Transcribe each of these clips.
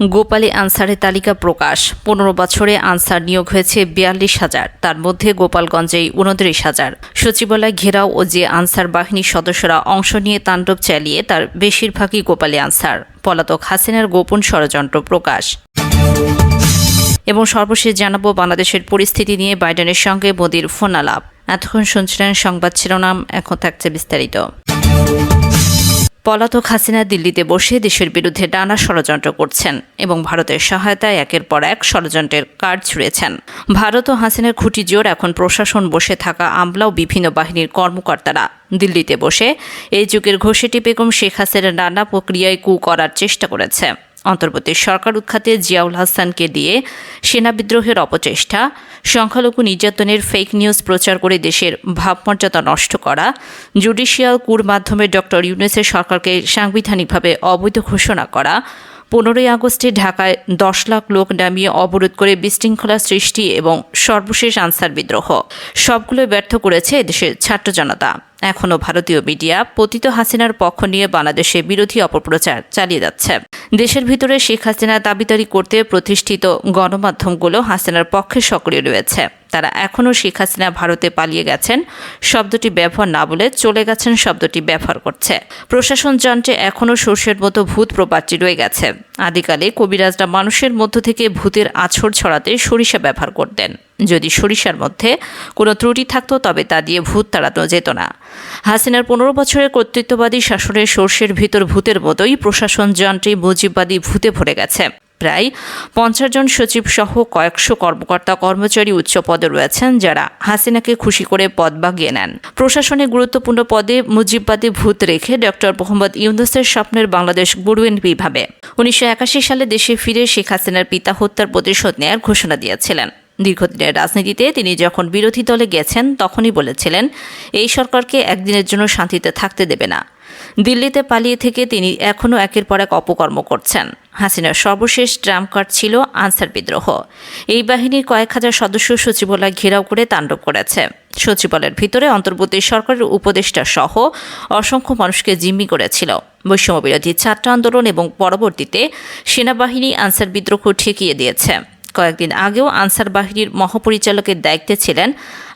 গোপালী আনসারের তালিকা প্রকাশ। পনেরো বছরে আনসার নিয়োগ হয়েছে বিয়াল্লিশ হাজার। তার মধ্যে গোপালগঞ্জেই উনত্রিশ হাজার। সচিবালয় ঘেরাও ও যে আনসার বাহিনীর সদস্যরা অংশ নিয়ে তাণ্ডব চালিয়ে তার বেশিরভাগই গোপালী আনসার। পলাতক হাসিনার গোপন ষড়যন্ত্র প্রকাশ। এবং সর্বশেষ জানাব বাংলাদেশের পরিস্থিতি নিয়ে বাইডেনের সঙ্গে মোদির ফোন আলাপ এতক্ষণ শুনছিলেন সংবাদ শিরোনাম, এখন থাকছে বিস্তারিত। পলাতক হাসিনা দিল্লিতে বসে দেশের বিরুদ্ধে ডানা ষড়যন্ত্র করছেন এবং ভারতের সহায়তায় একের পর এক ষড়যন্ত্রের কার্ড ছুঁড়েছেন। ভারত ও হাসিনার খুঁটি জোর এখন প্রশাসন বসে থাকা আমলা ও বিভিন্ন বাহিনীর কর্মকর্তারা। দিল্লিতে বসে এই যুগের ঘোষেটি বেগম শেখ হাসিনা নানা প্রক্রিয়ায় কু করার চেষ্টা করেছে। অন্তর্বর্তী সরকার উৎখাতে জিয়াউল হাসানকে দিয়ে সেনা বিদ্রোহের অপচেষ্টা, সংখ্যালঘু নির্যাতনের ফেক নিউজ প্রচার করে দেশের ভাবমর্যাদা নষ্ট করা জুডিশিয়াল কুর মাধ্যমে ডক্টর ইউনেসের সরকারকে সাংবিধানিকভাবে অবৈধ ঘোষণা করা, পনেরোই আগস্টে ঢাকায় দশ লাখ লোক নামিয়ে অবরোধ করে বিশৃঙ্খলা সৃষ্টি এবং সর্বশেষ আনসার বিদ্রোহ। সবগুলো ব্যর্থ করেছে এদেশের ছাত্র জনতা। এখনও ভারতীয় মিডিয়া পতিত হাসিনার পক্ষ নিয়ে বাংলাদেশে বিরোধী অপপ্রচার চালিয়ে যাচ্ছে। দেশের ভিতরে শেখ হাসিনা দাবিদারি করতে প্রতিষ্ঠিত গণমাধ্যমগুলো হাসিনার পক্ষে সক্রিয় রয়েছে। তারা এখনও শেখ হাসিনা ভারতে পালিয়ে গেছেন। শব্দটি ব্যবহার না বলে চলে গেছেন, শব্দটি ব্যবহার করছে। প্রশাসন যন্ত্রে এখনও সর্ষের মতো ভূত প্রবাদটি রয়ে গেছে। আদিকালে কবিরাজরা মানুষের মধ্য থেকে ভূতের আছড় ছড়াতে সরিষা ব্যবহার করতেন। যদি সরিষার মধ্যে কোনো ত্রুটি থাকতো, তবে তা দিয়ে ভূত তাড়ানো যেত না। হাসিনার পনেরো বছরের কর্তৃত্ববাদী শাসনের সর্ষের ভিতর ভূতের মতোই প্রশাসন যন্ত্রে মুজিববাদী ভূতে ভরে গেছে। প্রায় পঞ্চাশ জন সচিব সহ কয়েকশো কর্মকর্তা কর্মচারী উচ্চ পদে রয়েছেন যারা হাসিনাকে খুশি করে পদ বাগিয়ে নেন। প্রশাসনে গুরুত্বপূর্ণ পদে মুজিববাদী ভূত রেখে ডক্টর মোহাম্মদ ইউনুসের স্বপ্নের বাংলাদেশ গড়বেন বিভাবে উনিশশো একাশি সালে দেশে ফিরে শেখ হাসিনার পিতা হত্যার প্রতিশোধ নেয়ার ঘোষণা দিয়েছিলেন। দীর্ঘদিনের রাজনীতিতে তিনি যখন বিরোধী দলে গেছেন, তখনই বলেছিলেন, এই সরকারকে একদিনের জন্য শান্তিতে থাকতে দেবে না। দিল্লিতে পালিয়ে থেকে তিনি এখনও একের পর এক অপকর্ম করছেন। হাসিনার সর্বশেষ ট্রাম্প কার্ড ছিল আনসার বিদ্রোহ। এই বাহিনীর কয়েক হাজার সদস্য সচিবালয় ঘেরাও করে তাণ্ডব করেছে। সচিবালয়ের ভিতরে অন্তর্বর্তী সরকারের উপদেষ্টা সহ অসংখ্য মানুষকে জিম্মি করেছিল। বৈষম্য বিরোধী ছাত্র আন্দোলন এবং পরবর্তীতে সেনাবাহিনী আনসার বিদ্রোহ ঠেকিয়ে দিয়েছে। কয়েকদিন আগেও আনসার বাহিনীর মহাপরিচালকের দায়িত্বে ছিলেন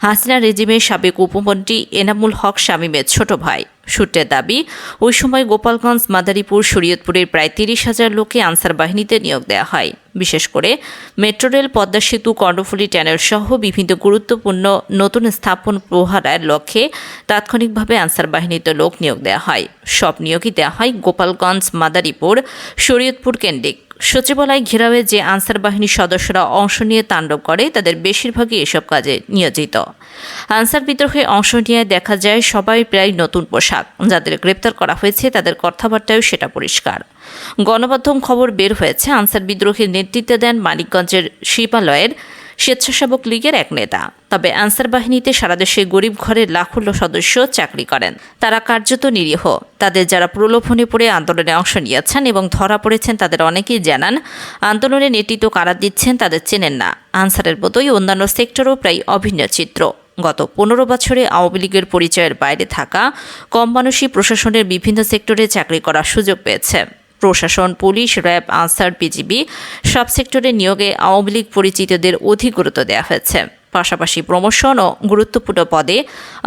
হাসিনা রেজিমের সাবেক উপমন্ত্রী এনামুল হক শামীমের ছোট ভাই। সূত্রের দাবি, ওই সময় গোপালগঞ্জ, মাদারীপুর, শরীয়তপুরের প্রায় তিরিশ হাজার লোককে আনসার বাহিনীতে নিয়োগ দেওয়া হয়। বিশেষ করে মেট্রো রেল, পদ্মা সেতু, কর্ণফুলী ট্যানেল সহ বিভিন্ন গুরুত্বপূর্ণ নতুন স্থাপন প্রহারের লক্ষ্যে তাৎক্ষণিকভাবে আনসার বাহিনীতে লোক নিয়োগ দেওয়া হয়। সব নিয়োগই দেওয়া হয় গোপালগঞ্জ, মাদারীপুর, শরীয়তপুর কেন্দ্রিক। সচিবালয় ঘেরাওয়ে যে আনসার বাহিনীর সদস্যরা অংশ নিয়ে তাণ্ডব করে, তাদের বেশিরভাগই এসব কাজে নিয়োজিত। আনসার বিদ্রোহে অংশ নিয়ে দেখা যায় সবাই প্রায় নতুন পোশাক। যাদের গ্রেপ্তার করা হয়েছে, তাদের কথাবার্তায়ও সেটা পরিষ্কার। গণমাধ্যম খবর বের হয়েছে, আনসার বিদ্রোহের নেতৃত্ব দেন মানিকগঞ্জের শিপালয়ের স্বেচ্ছাসেবক লীগের এক নেতা। তবে আনসার বাহিনীতে সারা দেশে গরিব ঘরের লাখো সদস্য চাকরি করেন। তারা কার্যত নিরীহ। তাদের যারা প্রলোভনে পড়ে আন্দোলনে অংশ নিয়েছেন এবং ধরা পড়েছেন তাদের অনেকেই জানান, আন্দোলনে নেতৃত্ব কারা দিচ্ছেন তাদের চেনেন না। আনসারের মতোই অন্যান্য সেক্টরও প্রায় অভিন্ন চিত্র। গত পনেরো বছরে আওয়ামী লীগের পরিচয়ের বাইরে থাকা কম মানুষই প্রশাসনের বিভিন্ন সেক্টরে চাকরি করার সুযোগ পেয়েছে। প্রশাসন, পুলিশ, র্যাব, আনসার, বিজিবি সব সেক্টরে নিয়োগে আওয়ামী লীগ পরিচিতদের অধিক গুরুত্ব দেওয়া হয়েছে। পাশাপাশি প্রমোশন ও গুরুত্বপূর্ণ পদে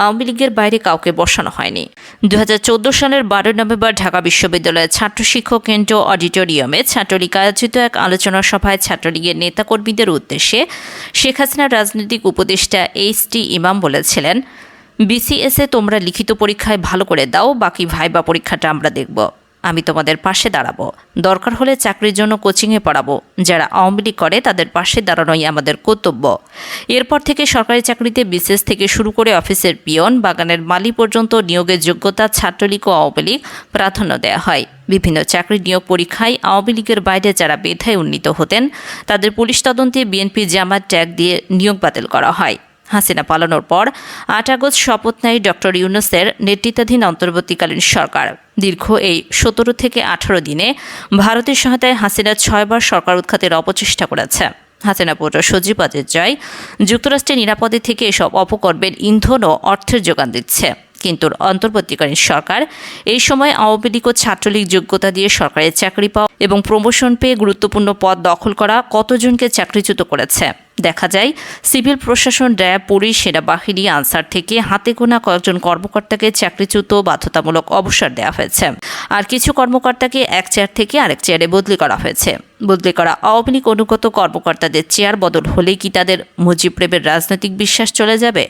আওয়ামী লীগের বাইরে কাউকে বসানো হয়নি। দু হাজার চোদ্দ সালের বারো নভেম্বর ঢাকা বিশ্ববিদ্যালয়ের ছাত্র শিক্ষক কেন্দ্র অডিটোরিয়ামে ছাত্রলীগ আয়োজিত এক আলোচনা সভায় ছাত্রলীগের নেতাকর্মীদের উদ্দেশ্যে শেখ হাসিনার রাজনৈতিক উপদেষ্টা এইচ টি ইমাম বলেছিলেন, বিসিএসে তোমরা লিখিত পরীক্ষায় ভালো করে দাও, বাকি ভাইবা পরীক্ষাটা আমরা দেখব। আমি তোমাদের পাশে দাঁড়াবো। দরকার হলে চাকরির জন্য কোচিংয়ে পড়াবো। যারা আওয়ামী লীগ করে, তাদের পাশে দাঁড়ানোই আমাদের কর্তব্য। এরপর থেকে সরকারি চাকরিতে বিশেষ থেকে শুরু করে অফিসের পিয়ন, বাগানের মালি পর্যন্ত নিয়োগের যোগ্যতা ছাত্রলীগ ও আওয়ামী লীগ প্রাধান্য দেওয়া হয়। বিভিন্ন চাকরি নিয়োগ পরীক্ষায় আওয়ামী লীগের বাইরে যারা বেধায় উন্নীত হতেন, তাদের পুলিশ তদন্তে বিএনপি জামাত ট্যাগ দিয়ে নিয়োগ বাতিল করা হয়। হাসিনা পালানোর পর আট আগস্ট শপথ নেয় ডক্টর ইউনুসের নেতৃত্বাধীন অন্তর্বর্তীকালীন সরকার। দীর্ঘ এই সতেরো থেকে আঠারো দিনে ভারতের সহায়তায় হাসিনা ছয়বার সরকার উৎখাতের অপচেষ্টা করেছে। হাসিনা পুত্র সজীব জয় যুক্তরাষ্ট্রের নিরাপদে থেকে এসব অপকর্মের ইন্ধন ও অর্থের যোগান দিচ্ছে। কিন্তু অন্তর্বর্তীকালীন সরকার এই সময় আওয়ামী লীগ ও ছাত্রলীগ যোগ্যতা দিয়ে সরকারের চাকরি পাওয়া এবং প্রমোশন পেয়ে গুরুত্বপূর্ণ পদ দখল করা কতজনকে চাকরিচ্যুত করেছে? দেখা যায়। সিভিল প্রশাসন র্যাব পুলিশ, সেনাবাহিনী, আনসার থেকে হাতে গোনা কয়েকজন কর্মকর্তাকে চাকরিচ্যুত, বাধ্যতামূলক অবসর দেওয়া হয়েছে। আর কিছু কর্মকর্তাকে এক চেয়ার থেকে আরেক চেয়ারে বদলি করা হয়েছে। বদলি করা আওয়ামী অনুগত কর্মকর্তাদের চেয়ার বদল হলেই কি তাদের মুজিব প্রেমের রাজনৈতিক বিশ্বাস চলে যাবে?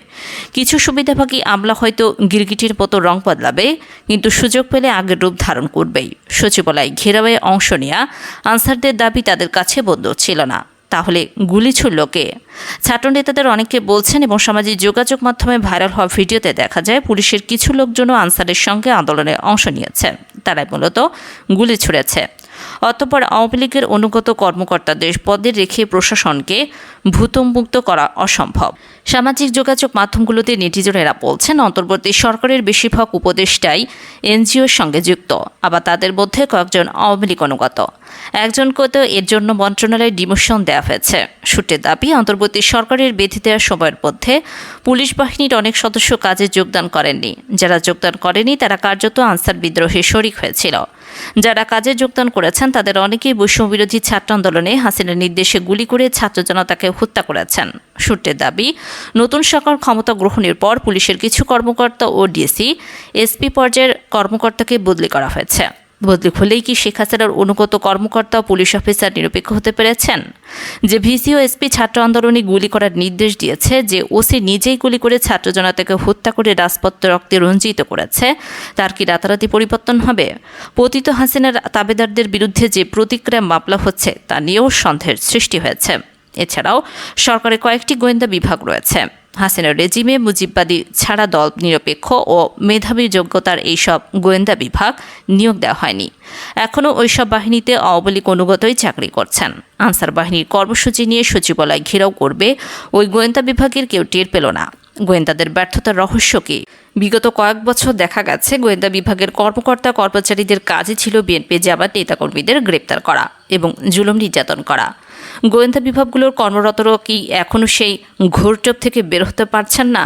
কিছু সুবিধাভাগী আমলা হয়তো গিরগিটির মতো রং বদলাবে, কিন্তু সুযোগ পেলে আগের রূপ ধারণ করবেই। সচিবালয় ঘেরাওয়ে অংশ নেওয়া আনসারদের দাবি তাদের কাছে বন্ধ ছিল না। তাহলে গুলি ছুড়ল কে? ছাত্র নেতাদের অনেকে বলছেন এবং সামাজিক যোগাযোগ মাধ্যমে ভাইরাল হওয়া ভিডিওতে দেখা যায় পুলিশের কিছু লোকজনও আনসারের সঙ্গে আন্দোলনে অংশ নিয়েছে। তারাই মূলত গুলি ছুড়েছে। অতঃপর আওয়ামী লীগের অনুগত কর্মকর্তাদের পদে রেখে প্রশাসনকে ভূতমুক্ত করা অসম্ভব। সামাজিক যোগাযোগ মাধ্যমগুলোতে নেটিজনেরা বলছেন, অন্তর্বর্তী সরকারের বেশিরভাগ উপদেষ্টাই এনজিওর সঙ্গে যুক্ত, আবার তাদের মধ্যে কয়েকজন আওয়ামী লীগ অনুগত। একজনকে তো এর জন্য মন্ত্রণালয়ে ডিমোশন দেওয়া হয়েছে। সূত্রের দাবি, অন্তর্বর্তী সরকারের বেঁধে দেওয়ার সময়ের মধ্যে পুলিশ বাহিনীর অনেক সদস্য কাজে যোগদান করেননি। যারা যোগদান করেনি, তারা কার্যত আনসার বিদ্রোহে শরিক হয়েছিল। যারা কাজে যোগদান করেছেন, তাদের অনেকেই বৈষম্যবিরোধী ছাত্র আন্দোলনে হাসিনার নির্দেশে গুলি করে ছাত্র জনতাকে হত্যা করেছেন। সূত্রের দাবি, নতুন সরকার ক্ষমতা গ্রহণের পর পুলিশের কিছু কর্মকর্তা ও ডিসি এসপি পর্যায়ের কর্মকর্তাকে বদলি করা হয়েছে। বদলি হলেই কি শেখ হাসিনার অনুগত কর্মকর্তা ও পুলিশ অফিসার নিরপেক্ষ হতে পেরেছেন? যে ভিসি ও এসপি ছাত্র আন্দোলনে গুলি করার নির্দেশ দিয়েছে, যে ওসি নিজেই গুলি করে ছাত্র জনতাকে হত্যা করে রাজপথ রক্তে রঞ্জিত করেছে, তার কি রাতারাতি পরিবর্তন হবে? পতিত হাসিনার তাবেদারদের বিরুদ্ধে যে প্রতিক্রিয়া মামলা হচ্ছে, তা নিয়েও সন্দেহের সৃষ্টি হয়েছে। এছাড়াও সরকারের কয়েকটি গোয়েন্দা বিভাগ রয়েছে। হাসিনার রেজিমে মুজিববাদী ছাড়া দল নিরপেক্ষ ও মেধাবী যোগ্যতার এইসব গোয়েন্দা বিভাগ নিয়োগ দেওয়া হয়নি। এখনও ওইসব বাহিনীতে আওয়ামী অনুগতই চাকরি করছেন। আনসার বাহিনীর কর্মসূচি নিয়ে সচিবালয় ঘেরাও করবে, ওই গোয়েন্দা বিভাগের কেউ টের পেল না। গোয়েন্দাদের ব্যর্থতার রহস্য কি? বিগত কয়েক বছর দেখা গেছে, গোয়েন্দা বিভাগের কর্মকর্তা কর্মচারীদের কাজই ছিল বিএনপি জামাত নেতাকর্মীদের গ্রেপ্তার করা এবং জুলুম নির্যাতন করা। গোয়েন্দা বিভাগগুলোর কর্মরতরা কি এখনও সেই ঘোরটোপ থেকে বের হতে পারছেন না?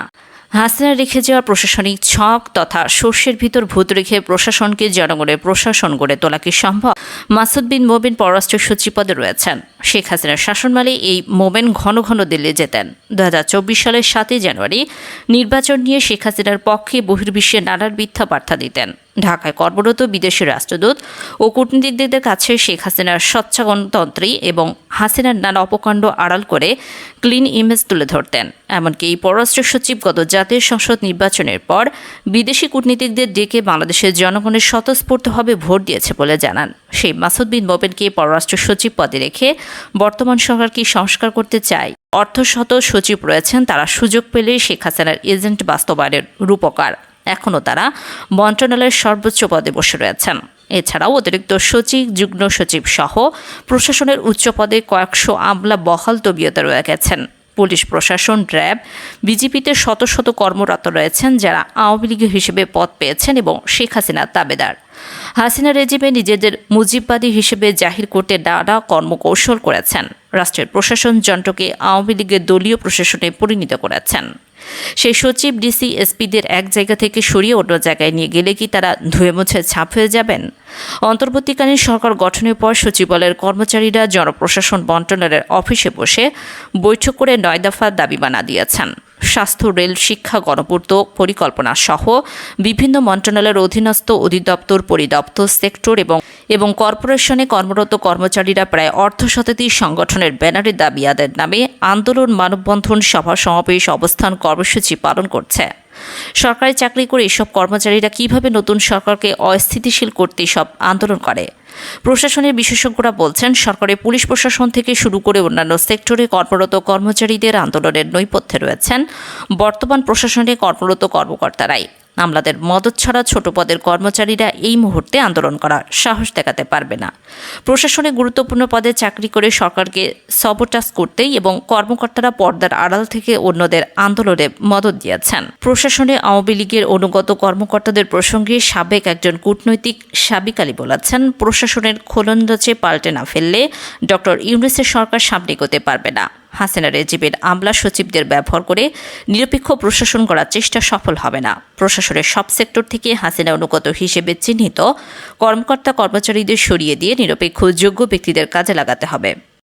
হাসিনা রেখে যাওয়া প্রশাসনিক ছক তথা শস্যের ভিতর ভূত রেখে প্রশাসনকে জনগণের প্রশাসন গড়ে তোলা কি সম্ভব? মাসুদ বিন মোবিন পররাষ্ট্র সচিব পদে রয়েছেন। শেখ হাসিনার শাসনমালে এই মোমেন ঘন ঘন দিল্লি যেতেন। দুহাজার চব্বিশ সালের সাতই জানুয়ারি নির্বাচন নিয়ে শেখ হাসিনার পক্ষে বহির্বিশ্বে নানার মিথ্যা বার্তা দিতেন। ঢাকায় কর্মরত বিদেশি রাষ্ট্রদূত ও কূটনীতিকদের কাছে শেখ হাসিনার স্বচ্ছ গণতন্ত্রী এবং হাসিনার নানা অপকাণ্ড আড়াল করে ক্লিন ইমেজ তুলে ধরতেন। এমনকি এই পররাষ্ট্র সচিব গত জাতীয় সংসদ নির্বাচনের পর বিদেশি কূটনীতিকদের ডেকে বাংলাদেশের জনগণের স্বতঃস্ফূর্তভাবে ভোট দিয়েছে বলে জানান। সেই মাসুদ বিন মোবেনকে পররাষ্ট্র সচিব পদে রেখে বর্তমান সরকার কি সংস্কার করতে চায়? অর্থশত সচিব রয়েছেন, তারা সুযোগ পেলেই শেখ হাসিনার এজেন্ট বাস্তবায়নের রূপকার। এখনও তারা মন্ত্রণালয়ের সর্বোচ্চ পদে বসে রয়েছেন। এছাড়াও অতিরিক্ত সচিব, যুগ্ম সচিব সহ প্রশাসনের উচ্চ পদে কয়েকশো আমলা বহাল তবিয়তে রয়ে গেছেন। পুলিশ প্রশাসন, র্যাব, বিজেপিতে শত শত কর্মরত রয়েছেন যারা আওয়ামী লীগ হিসেবে পদ পেয়েছেন এবং শেখ হাসিনার দাবেদার হাসিনা রেজিমে নিজেদের মুজিববাদী হিসেবে জাহির করতে নানা কর্মকৌশল করেছেন। রাষ্ট্রের প্রশাসন যন্ত্রকে আওয়ামী লীগের দলীয় প্রশাসনে পরিণত করেছেন। সেই সচিব, ডিসি, এসপিদের এক জায়গা থেকে সরিয়ে অন্য জায়গায় নিয়ে গেলে কি তারা ধুয়ে মুছে ছাপ হয়ে যাবেন? অন্তর্বর্তীকালীন সরকার গঠনের পর সচিবালয়ের কর্মচারীরা জনপ্রশাসন বন্টনের অফিসে বসে বৈঠক করে নয় দফা দাবি বানা দিয়েছেন। স্বাস্থ্য, রেল, শিক্ষা, গণপূর্ত পরিকল্পনা সহ বিভিন্ন মন্ত্রণালয়ের অধীনস্থ অধিদপ্তর, পরিদপ্তর, সেক্টর এবং এবং কর্পোরেশনে কর্মরত কর্মচারীরা প্রায় অর্ধ শতাধিক সংগঠনের ব্যানারে দাবি আদায়ের নামে আন্দোলন মানববন্ধন সভা সমাবেশ অবস্থান কর্মসূচি পালন করছে। সরকারি চাকরি করে এসব কর্মচারীরা কীভাবে নতুন সরকারকে অস্থিতিশীল করতে সব আন্দোলন করে? প্রশাসনের বিশেষজ্ঞরা বলছেন, সরকারের পুলিশ প্রশাসন থেকে শুরু করে অন্যান্য সেক্টরে কর্মরত কর্মচারীদের আন্দোলনের নৈপথ্যে রয়েছেন বর্তমান প্রশাসনে কর্মরত কর্মকর্তারাই। আমলাদের মদত ছাড়া ছোট পদের কর্মচারীরা এই মুহূর্তে আন্দোলন করার সাহস দেখাতে পারবে না। প্রশাসনে গুরুত্বপূর্ণ পদে চাকরি করে সরকারকে সবটাস করতেই এবং কর্মকর্তারা পর্দার আড়াল থেকে অন্যদের আন্দোলনে মদত দিয়েছেন। প্রশাসন প্রশাসনে আওয়ামী লীগের অনুগত কর্মকর্তাদের প্রসঙ্গে সাবেক একজন কূটনৈতিক সাবিক আলী বলেছেন, প্রশাসনের খোলন্দাজে পাল্টে না ফেললে ডক্টর ইউনুসের সরকার সামনে এগোতে পারবে না। হাসিনা রেজিবের আমলা সচিবদের ব্যবহার করে নিরপেক্ষ প্রশাসন করার চেষ্টা সফল হবে না। প্রশাসনের সব সেক্টর থেকে হাসিনা অনুগত হিসেবে চিহ্নিত। কর্মকর্তা কর্মচারীদের সরিয়ে দিয়ে নিরপেক্ষ যোগ্য ব্যক্তিদের কাজে লাগাতে হবে।